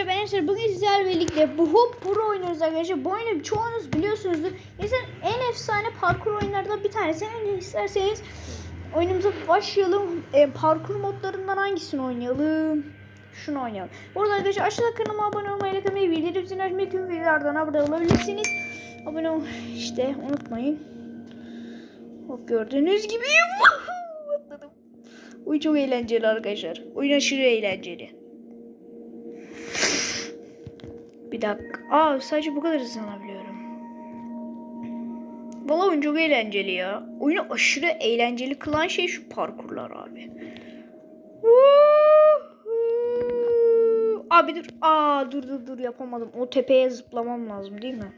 arkadaşlar ben Eser. Bugün sizlerle birlikte bu Hop Pro oynuyoruz arkadaşlar. Bu oyunu çoğunuz biliyorsunuzdur. Mesela en efsane parkur oyunlardan bir tanesi. Yani isterseniz oyunumuza başlayalım. E, parkur modlarından hangisini oynayalım? Şunu oynayalım. Bu arada arkadaşlar aşağıda kanalıma abone olmayı, like atmayı, bildirim zilini açmayı, tüm videolardan haberdar olabilirsiniz. Abone ol işte unutmayın. Hop gördüğünüz gibi atladım. Oyun çok eğlenceli arkadaşlar. Oyun aşırı eğlenceli. Bir dakika. Aa sadece bu kadar hızlanabiliyorum. Valla oyun çok eğlenceli ya. Oyunu aşırı eğlenceli kılan şey şu parkurlar abi. Abi dur. Aa dur dur dur yapamadım. O tepeye zıplamam lazım değil mi?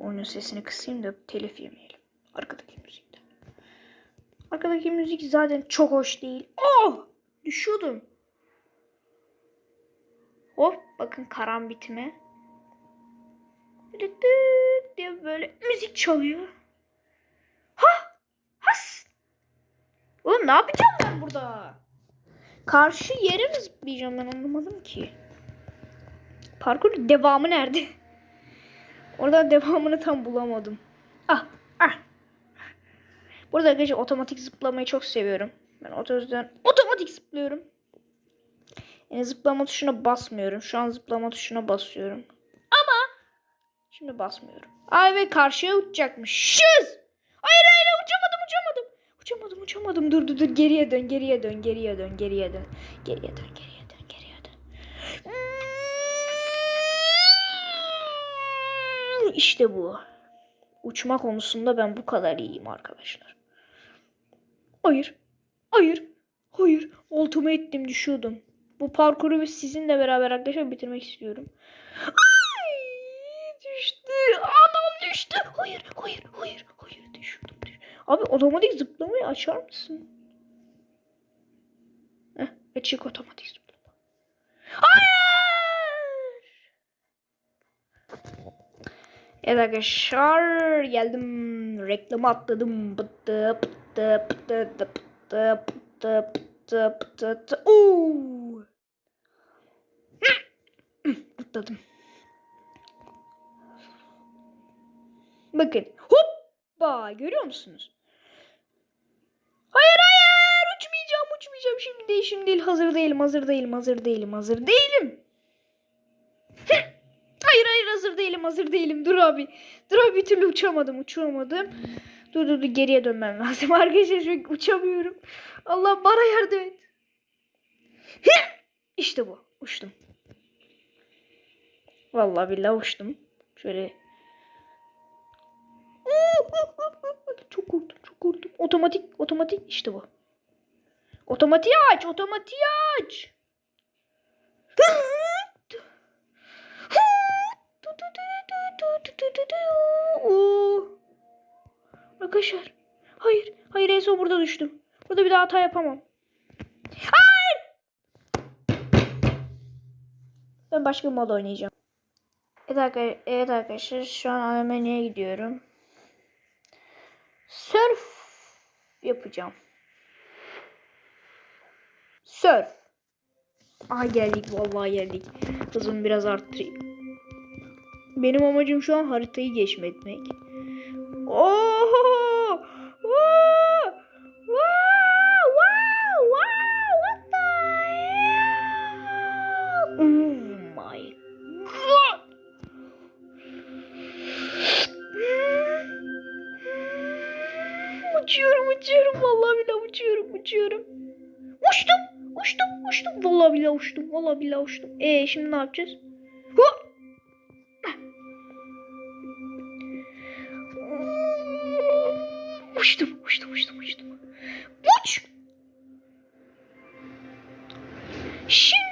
Oyunun sesini kısayım da telif yemeyelim. Arkadaki müzikte. Arkadaki müzik zaten çok hoş değil. Oh! Düşüyordum. Hop bakın karambitime. Böyle dıt diye böyle müzik çalıyor. Ha! Has! Oğlum ne yapacağım ben burada? Karşı yere mi zıplayacağım ben anlamadım ki. Parkur devamı nerede? Orada devamını tam bulamadım. Ah! Ah! Burada arkadaşlar otomatik zıplamayı çok seviyorum. Ben otobüsten otomatik zıplıyorum. Yani zıplama tuşuna basmıyorum. Şu an zıplama tuşuna basıyorum. Ama şimdi basmıyorum. Ay ve karşıya uçacakmışız. Hayır hayır uçamadım uçamadım. Uçamadım uçamadım. Dur dur dur geriye dön geriye dön geriye dön geriye dön. Geriye dön geriye dön geriye dön. İşte bu. Uçma konusunda ben bu kadar iyiyim arkadaşlar. Hayır. Hayır. Hayır. Oltumu ettim düşüyordum. Bu parkuru biz sizinle beraber arkadaşlar bitirmek istiyorum. Ay, düştü. Adam düştü. Hayır, hayır, hayır, hayır düşürdüm. düşürdüm. Abi otomatik zıplamayı açar mısın? Heh, açık otomatik zıplama. Hayır! Evet arkadaşlar geldim. Reklamı atladım. Pıttı pıttı pıttı pıttı pıttı pıttı pıttı pıttı. Uuu. Atladım. Bakın hoppa görüyor musunuz? Hayır hayır uçmayacağım uçmayacağım şimdi değil şimdi değil hazır değilim hazır değilim hazır değilim hazır değilim. Hayır hayır hazır değilim hazır değilim. Dur abi. Dur abi bir türlü uçamadım uçamadım. Dur dur dur geriye dönmem lazım. Arkadaşlar çünkü uçamıyorum. Allah bana yardım et. İşte bu. Uçtum. Vallahi billahi uçtum. Şöyle. Çok korktum çok korktum. Otomatik otomatik işte bu. Otomatiği aç otomatiği aç. Arkadaşlar. Hayır. Hayır en son burada düştüm. Burada bir daha hata yapamam. Hayır. Ben başka mod oynayacağım. Evet arkadaşlar, evet arkadaşlar şu an menüye gidiyorum. Surf yapacağım. Surf. Aha geldik vallahi geldik. Hızımı biraz arttırayım. Benim amacım şu an haritayı geçmetmek. Oho! Wow! Uçuyorum. Vallahi billahi uçuyorum, uçuyorum. Uçtum, uçtum, uçtum. Vallahi billahi uçtum, vallahi billahi uçtum. E şimdi ne yapacağız? Hop! Uçtum, uçtum, uçtum, uçtum. Uç! Şimdi.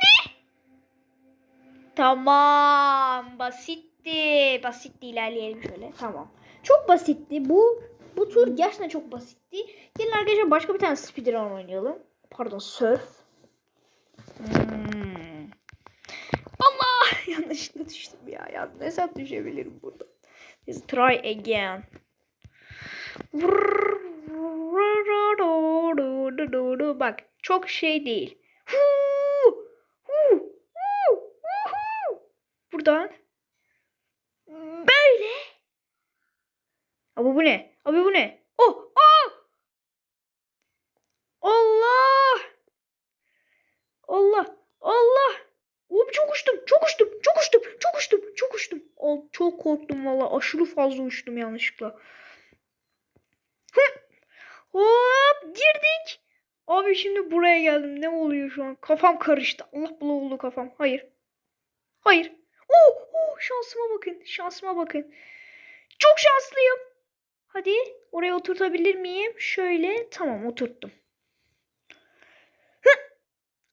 Tamam, basitti. Basitti ilerleyelim şöyle. Tamam. Çok basitti. Bu bu tur gerçekten çok basitti. Gelin arkadaşlar başka bir tane speedrun oynayalım. Pardon, surf. Hmm. Allah! Yanlışlıkla düştüm ya. Ya ne hesap düşebilirim burada. Let's try again. Bak çok şey değil. Buradan böyle. Abi bu ne? Abi bu ne? Oh! Oh! Allah! Allah! Allah! Oğlum çok uçtum, çok uçtum, çok uçtum, çok uçtum, çok uçtum. Ol, çok korktum valla. Aşırı fazla uçtum yanlışlıkla. Hop girdik. Abi şimdi buraya geldim. Ne oluyor şu an? Kafam karıştı. Allah bula oldu kafam. Hayır. Hayır. Oh, oh, şansıma bakın. Şansıma bakın. Çok şanslıyım. Hadi oraya oturtabilir miyim? Şöyle. Tamam oturttum. Hı!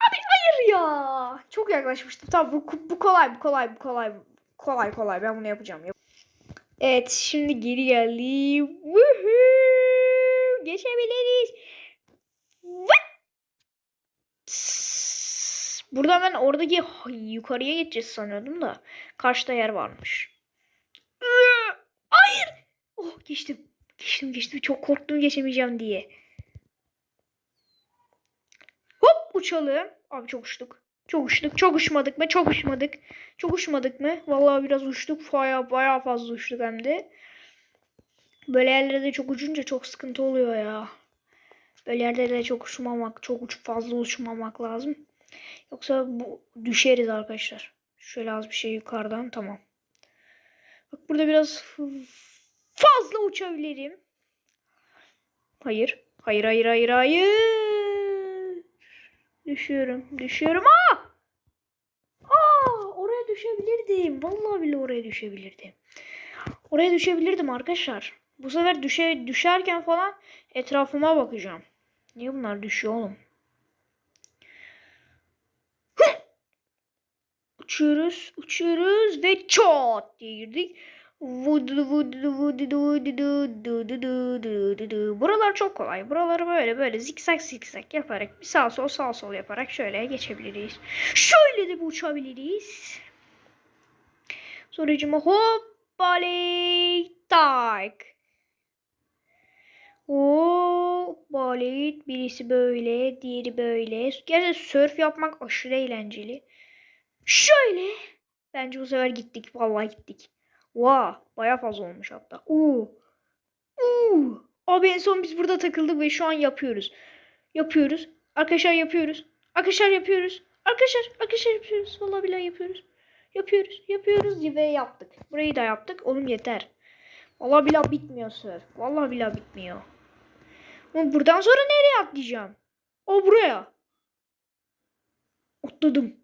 Abi hayır ya. Çok yaklaşmıştım. Tamam bu, bu kolay bu kolay bu kolay. Kolay kolay ben bunu yapacağım. Yap- Evet şimdi geri geldi. Woohoo! Geçebiliriz. Burada ben oradaki yukarıya geçeceğiz sanıyordum da. Karşıda yer varmış. Hayır. Oh geçtim. Geçtim geçtim. Çok korktum geçemeyeceğim diye. Hop uçalım. Abi çok uçtuk. Çok uçtuk. Çok uçmadık mı? Çok uçmadık. Çok uçmadık mı? Vallahi biraz uçtuk. Baya baya fazla uçtuk hem de. Böyle yerlerde çok uçunca çok sıkıntı oluyor ya. Böyle yerlerde çok uçmamak, çok uç fazla uçmamak lazım. Yoksa bu düşeriz arkadaşlar. Şöyle az bir şey yukarıdan tamam. Bak burada biraz fazla uçabilirim. Hayır. Hayır hayır hayır hayır. Düşüyorum. Düşüyorum. Aa! Aa! Oraya düşebilirdim. Vallahi bile oraya düşebilirdim. Oraya düşebilirdim arkadaşlar. Bu sefer düşe, düşerken falan etrafıma bakacağım. Niye bunlar düşüyor oğlum? Hıh! Uçuyoruz, uçuyoruz ve çat diye girdik. Buralar çok kolay. Buraları böyle böyle zikzak zikzak yaparak bir sağ sol sağ sol yaparak şöyle geçebiliriz. Şöyle de uçabiliriz. Sonucuma hop baley tak. O balet birisi böyle, diğeri böyle. Gerçekten surf yapmak aşırı eğlenceli. Şöyle. Bence bu sefer gittik. Vallahi gittik. Wow, baya fazla olmuş hatta. Oo. Oo. Abi en son biz burada takıldık ve şu an yapıyoruz. Yapıyoruz. Arkadaşlar yapıyoruz. Arkadaşlar yapıyoruz. Arkadaşlar, arkadaşlar yapıyoruz. Vallahi billahi yapıyoruz. Yapıyoruz, yapıyoruz ve yaptık. Burayı da yaptık. Oğlum yeter. Vallahi billahi bitmiyor surf. Vallahi billahi bitmiyor. Ama buradan sonra nereye atlayacağım? O buraya. Atladım.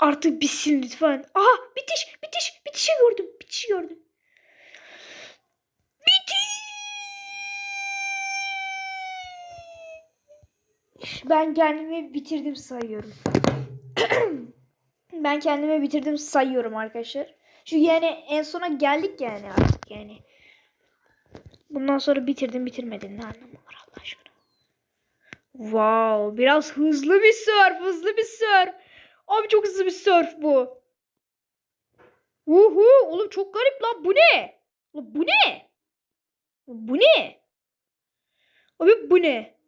Artık bitsin lütfen. Aha bitiş bitiş bitişi gördüm. Bitişi gördüm. Bitiş. Ben kendimi bitirdim sayıyorum. ben kendimi bitirdim sayıyorum arkadaşlar. Çünkü yani en sona geldik yani artık yani. Bundan sonra bitirdim bitirmedin ne anlamı var Allah aşkına. Wow biraz hızlı bir surf hızlı bir surf. Abi çok hızlı bir surf bu. Uhu oğlum çok garip lan bu ne? Bu ne? Bu ne? Abi bu ne?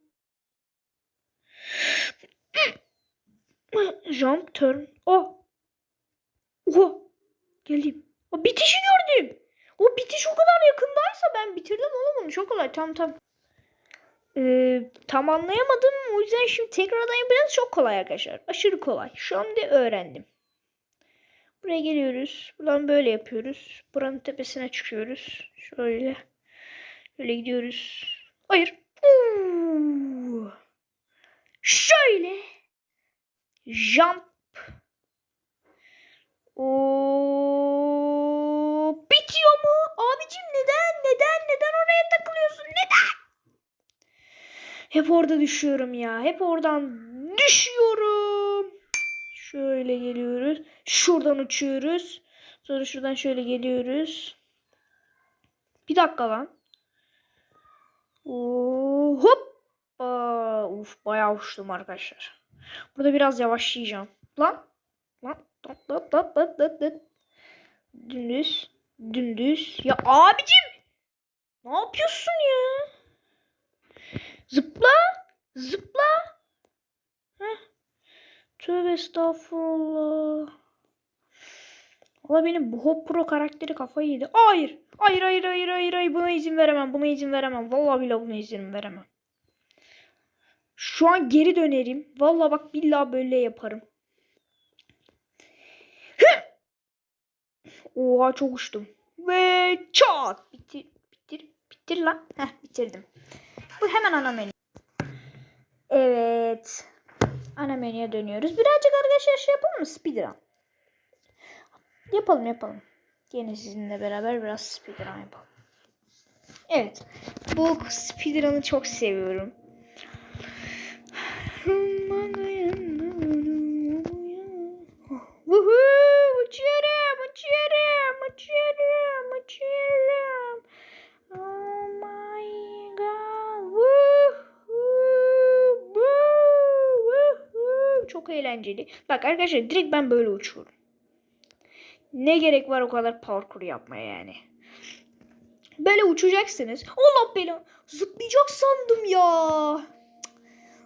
Jump turn. Oh. Oha. Geldim. O bitişi gördüm. O bitiş o kadar yakındaysa ben bitirdim oğlum onu. Çok kolay. Tam tam. Ee, tam anlayamadım. O yüzden şimdi tekrardan biraz çok kolay arkadaşlar. Aşırı kolay. Şu anda öğrendim. Buraya geliyoruz. Buradan böyle yapıyoruz. Buranın tepesine çıkıyoruz. Şöyle. Böyle gidiyoruz. Hayır. Uuu. Şöyle. Jump. Oo, bitiyor mu? Abicim neden? Neden? Neden oraya takılıyorsun? Neden? Hep orada düşüyorum ya. Hep oradan düşüyorum. Şöyle geliyoruz. Şuradan uçuyoruz. Sonra şuradan şöyle geliyoruz. Bir dakika lan. Hop. Uf bayağı uçtum arkadaşlar. Burada biraz yavaşlayacağım. Lan. Lan. Dıt dıt dıt dıt dıt. Dümdüz. Dümdüz. Ya abicim. Ne yapıyorsun ya? Zıpla. Zıpla. Heh. Tövbe estağfurullah. Valla benim bu Hop Pro karakteri kafayı yedi. Hayır. Hayır hayır hayır hayır hayır. Buna izin veremem. Buna izin veremem. Vallahi billahi buna izin veremem. Şu an geri dönerim. Vallahi bak billahi böyle yaparım. Hı! Oha çok uçtum. Ve çat. Bitir, bitir, bitir lan. Heh bitirdim. Bu hemen ana menü. Evet. Ana menüye dönüyoruz. Birazcık arkadaşlar şey yapalım mı? Speedrun. Yapalım yapalım. Yine sizinle beraber biraz speedrun yapalım. Evet. Bu speedrun'ı çok seviyorum. Uçuyorum, uçuyorum, Çok eğlenceli. Bak arkadaşlar direkt ben böyle uçuyorum. Ne gerek var o kadar parkur yapmaya yani. Böyle uçacaksınız. Allah belanı. Zıplayacak sandım ya.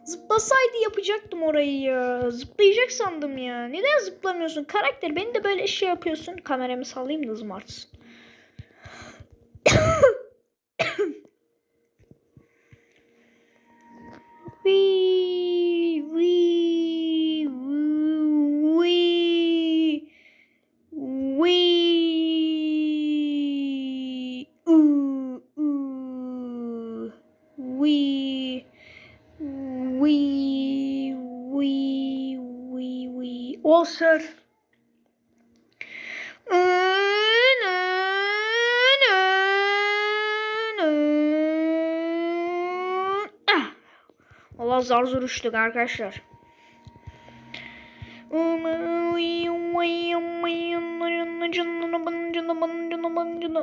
Zıplasaydı yapacaktım orayı ya. Zıplayacak sandım ya. Neden zıplamıyorsun? Karakter beni de böyle şey yapıyorsun. Kameramı sallayayım da zımartsın. Wee, wee, wee, wee, ooh, ooh, wee. Wee, wee, wee, wee. Olsun. Valla zar zor uçtuk arkadaşlar.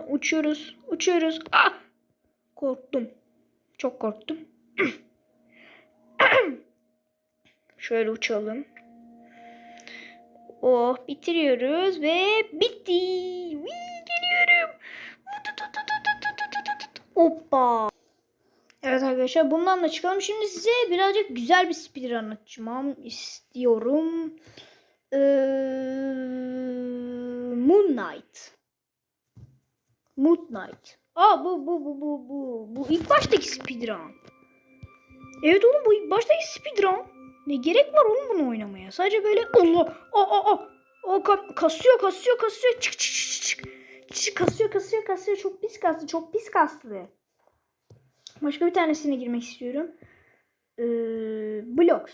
Uçuyoruz. Uçuyoruz. Ah! Korktum. Çok korktum. Şöyle uçalım. Oh bitiriyoruz ve bitti. Geliyorum. Hoppa. Arkadaşlar bundan da çıkalım. Şimdi size birazcık güzel bir speedrun anlatacağım istiyorum. Ee, Moon Knight. Moon Knight. Aa bu bu bu bu bu. Bu ilk baştaki speedrun. Evet oğlum bu ilk baştaki speedrun. Ne gerek var oğlum bunu oynamaya? Sadece böyle Allah aa aa aa. O ka- kasıyor kasıyor kasıyor çık çık çık çık. Çık kasıyor kasıyor kasıyor çok pis kastı çok pis kastı. Başka bir tanesine girmek istiyorum. Ee, Blocks.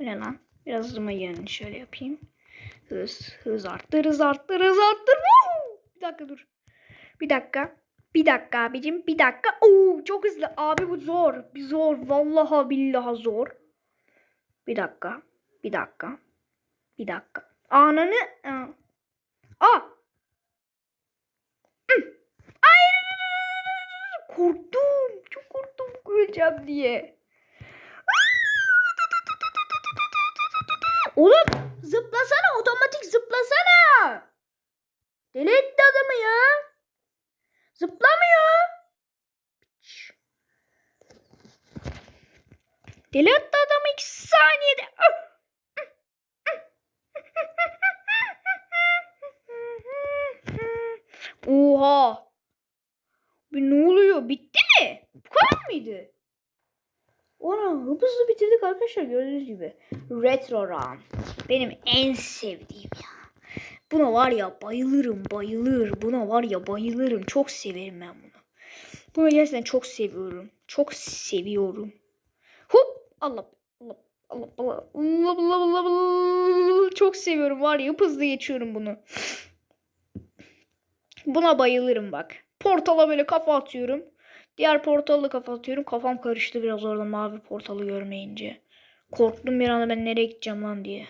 Ne lan? Biraz hızıma gelin şöyle yapayım. Hız hız arttır hız arttır hız arttır. Woo! Bir dakika dur. Bir dakika. Bir dakika abicim bir dakika. Oo çok hızlı. Abi bu zor. Bir zor. Vallahi billahi zor. Bir dakika. Bir dakika. Bir dakika. Ananı. Aa. Aa. Hı. Hayır. Korktum. Çok korktum öleceğim diye. Oğlum zıplasana otomatik zıplasana. Deli etti adamı ya. Zıplamıyor. Deli etti adamı iki saniyede. Oha. Bir ne oluyor? Bitti mi? Bu kadar mıydı? Ona hızlı bitirdik arkadaşlar gördüğünüz gibi. Retro Run. Benim en sevdiğim ya. Buna var ya bayılırım bayılır. Buna var ya bayılırım. Çok severim ben bunu. Bunu gerçekten çok seviyorum. Çok seviyorum. Hop! Allah Allah Allah Allah Allah Allah Allah Çok seviyorum var ya hızlı geçiyorum bunu. Buna bayılırım bak. Portala böyle kafa atıyorum. Diğer portalla kafa atıyorum. Kafam karıştı biraz orada mavi portalı görmeyince. Korktum bir anda ben nereye gideceğim lan diye.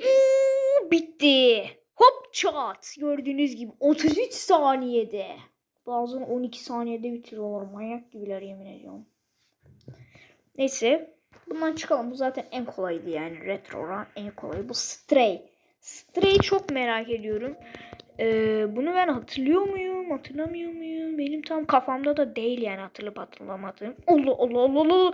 Uuu, bitti. Hop çat. Gördüğünüz gibi 33 saniyede. Bazen 12 saniyede bitiriyorlar. Manyak gibiler yemin ediyorum. Neyse. Bundan çıkalım. Bu zaten en kolaydı yani. Retro Run en kolayı. Bu Stray. Stray'i çok merak ediyorum. Ee, bunu ben hatırlıyor muyum? Hatırlamıyor muyum? Benim tam kafamda da değil yani hatırlıp hatırlamadığım. Allah Allah Allah Allah.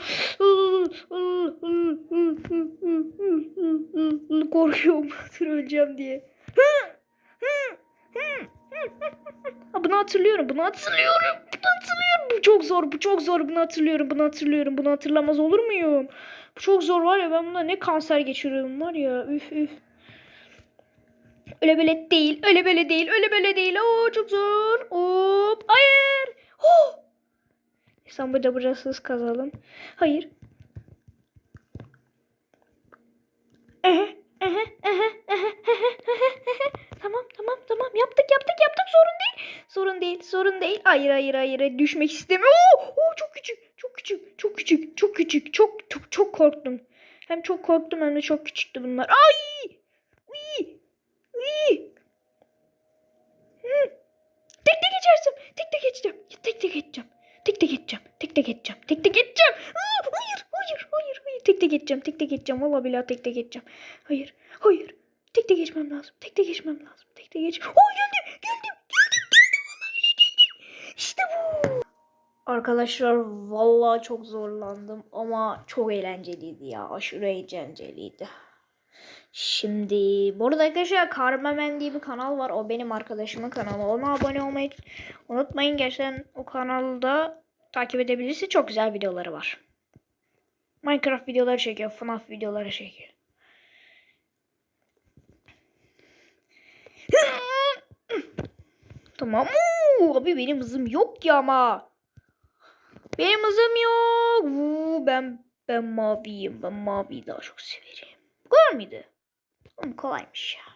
Korkuyorum hatırlayacağım diye. Ha, bunu hatırlıyorum. Bunu hatırlıyorum. Bunu hatırlıyorum. Bu çok zor. Bu çok zor. Bunu hatırlıyorum. Bunu hatırlıyorum. Bunu hatırlamaz olur muyum? Bu çok zor var ya ben bunda ne kanser geçiriyorum var ya. Üf üf. Öyle böyle değil. Öyle böyle değil. Öyle böyle değil. Oo çok zor. Hop. Hayır. Oh. Sen burada burasız kazalım. Hayır. Ehe, ehe, ehe, ehe. Tamam tamam tamam yaptık yaptık yaptık sorun değil. Sorun değil sorun değil. Hayır hayır hayır düşmek istemiyorum. Oo, oo, çok küçük çok küçük çok küçük çok küçük çok çok çok korktum. Hem çok korktum hem de çok küçüktü bunlar. Ay! Tek tek geçersin. Tek tek geçeceğim. Tek tek geçeceğim. Tek tek geçeceğim. Tek tek geçeceğim. Tek tek geçeceğim. Hayır, hayır, hayır, hayır. Tek tek geçeceğim. Tek tek geçeceğim. Vallahi billahi tek tek geçeceğim. Hayır, hayır. Tek tek geçmem lazım. Tek tek geçmem lazım. Tek tek geç. Oh geldim, geldim, geldim, geldim. Billahi geldim. İşte bu. Arkadaşlar vallahi çok zorlandım ama çok eğlenceliydi ya. Aşırı eğlenceliydi. Şimdi bu arada arkadaşlar Karmamen diye bir kanal var. O benim arkadaşımın kanalı. Ona abone olmayı unutmayın. Gerçekten o kanalda takip edebilirsiniz. Çok güzel videoları var. Minecraft videoları çekiyor. FNAF videoları çekiyor. tamam. Oo, abi benim hızım yok ya ama. Benim hızım yok. Oo, ben ben maviyim. Ben maviyi daha çok severim. Bu kadar mıydı? Oğlum kolaymış ya.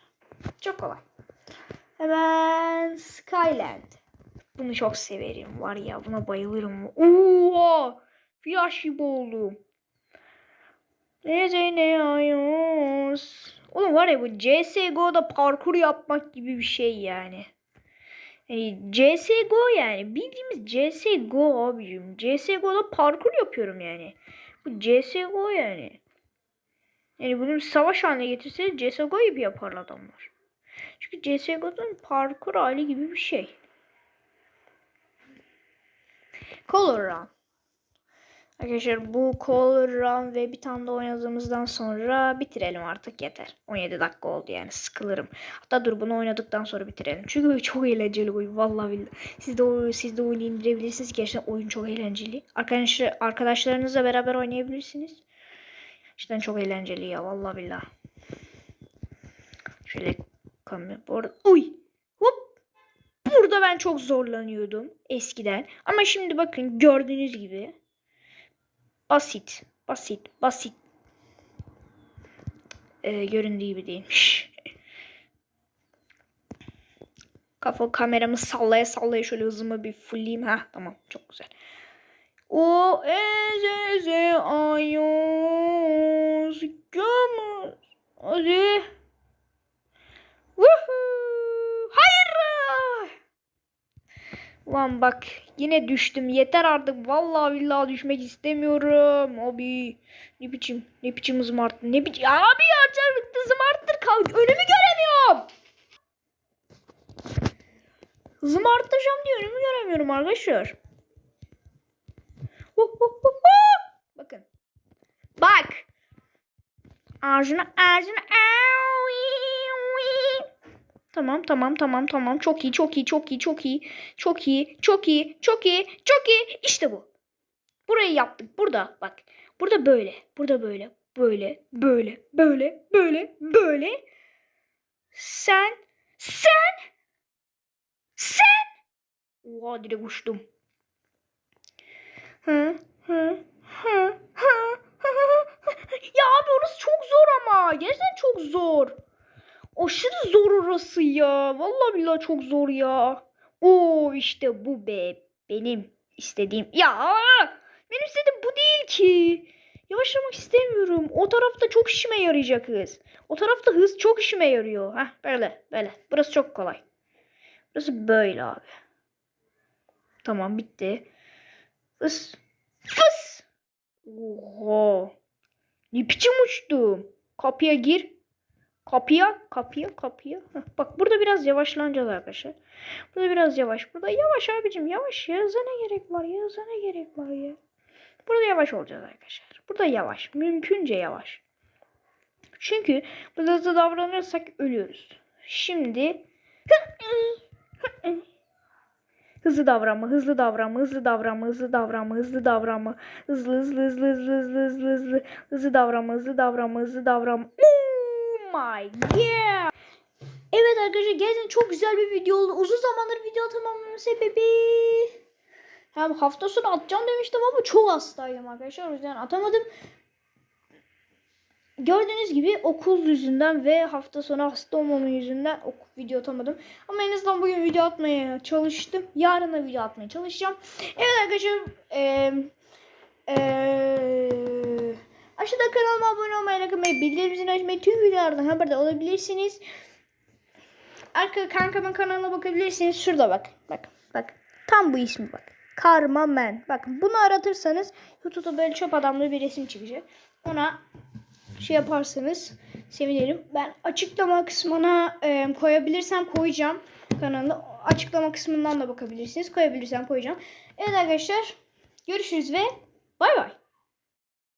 Çok kolay. Hemen Skyland. Bunu çok severim. Var ya buna bayılırım. Oo! Flash gibi oldum. Nece ne ayos. Oğlum var ya bu CSGO'da parkur yapmak gibi bir şey yani. Yani CSGO yani bildiğimiz CSGO abicim. CSGO'da parkur yapıyorum yani. Bu CSGO yani. Yani bunu savaş haline getirse CSGO gibi yapar adamlar. Çünkü CSGO'nun parkur hali gibi bir şey. Color Run. Arkadaşlar bu Color Run ve bir tane de oynadığımızdan sonra bitirelim artık yeter. 17 dakika oldu yani sıkılırım. Hatta dur bunu oynadıktan sonra bitirelim. Çünkü çok eğlenceli oyun vallahi billahi. Siz de, siz de oyunu indirebilirsiniz. Gerçekten oyun çok eğlenceli. Arkadaşlar, arkadaşlarınızla beraber oynayabilirsiniz. Cidden çok eğlenceli ya vallahi billah. Şöyle kamera bu arada. Uy! Hop! Burada ben çok zorlanıyordum eskiden. Ama şimdi bakın gördüğünüz gibi basit, basit, basit. Ee, göründüğü gibi değilmiş. Kafa kameramı sallaya sallaya şöyle hızımı bir fullleyeyim. Ha tamam çok güzel. O ezeze ayos gömüz. Hadi. Woohoo. Hayır. Ulan bak yine düştüm. Yeter artık. Vallahi billahi düşmek istemiyorum. Abi ne biçim ne biçim zımarttı. Ne biçim abi ya çarpıktı zımarttır. Kalk önümü göremiyorum. Hızımı arttıracağım diye önümü göremiyorum arkadaşlar. Bakın. Bak. Ağzına ağzına. Tamam tamam tamam tamam. Çok iyi çok iyi çok iyi çok iyi. Çok iyi çok iyi çok iyi çok iyi. İşte bu. Burayı yaptık. Burada bak. Burada böyle. Burada böyle. Böyle. Böyle. Böyle. Böyle. Böyle. Sen. Sen. Sen. Oha direkt uçtum. Hı, hı, hı, hı, ya abi orası çok Gerçekten çok zor. Aşırı zor orası ya. Vallahi billahi çok zor ya. Oo işte bu be. Benim istediğim. Ya benim istediğim bu değil ki. Yavaşlamak istemiyorum. O tarafta çok işime yarayacak hız. O tarafta hız çok işime yarıyor. Heh böyle böyle. Burası çok kolay. Burası böyle abi. Tamam bitti. Fıs. Fıs. Oha. Ne biçim uçtum. Kapıya gir. Kapıya, kapıya, kapıya. Heh, bak burada biraz yavaşlanacağız arkadaşlar. Burada biraz yavaş. Burada yavaş abicim yavaş ya. Ne gerek var ya? Ne gerek var ya? Burada yavaş olacağız arkadaşlar. Burada yavaş. Mümkünce yavaş. Çünkü burada hızlı davranırsak ölüyoruz. Şimdi Hızlı davranma, hızlı davranma, hızlı davranma, hızlı davranma, hızlı davranma. Hızlı hızlı hızlı hızlı hızlı hızlı hızlı hızlı davranma, hızlı davranma, hızlı davranma. Oh my yeah! Evet arkadaşlar gerçekten çok güzel bir video oldu. Uzun zamandır video atamamamın sebebi hem hafta sonu atacağım demiştim ama çok hastaydım arkadaşlar. O yüzden atamadım. Gördüğünüz gibi okul yüzünden ve hafta sonu hasta olmamın yüzünden video atamadım. Ama en azından bugün video atmaya çalıştım. Yarın da video atmaya çalışacağım. Evet arkadaşlar. Eee eee aşağıda kanalıma abone olmayı, like atmayı, bildirimleri açmayı, tüm videolardan haberdar olabilirsiniz. Arka kankamın kanalına bakabilirsiniz. Şurada bak. Bak. Bak. Tam bu ismi bak. Karma Man. Bakın bunu aratırsanız YouTube'da böyle çöp adamlı bir resim çıkacak. Ona şey yaparsanız sevinirim. Ben açıklama kısmına e, koyabilirsem koyacağım kanalında. Açıklama kısmından da bakabilirsiniz. Koyabilirsem koyacağım. Evet arkadaşlar görüşürüz ve bay bay.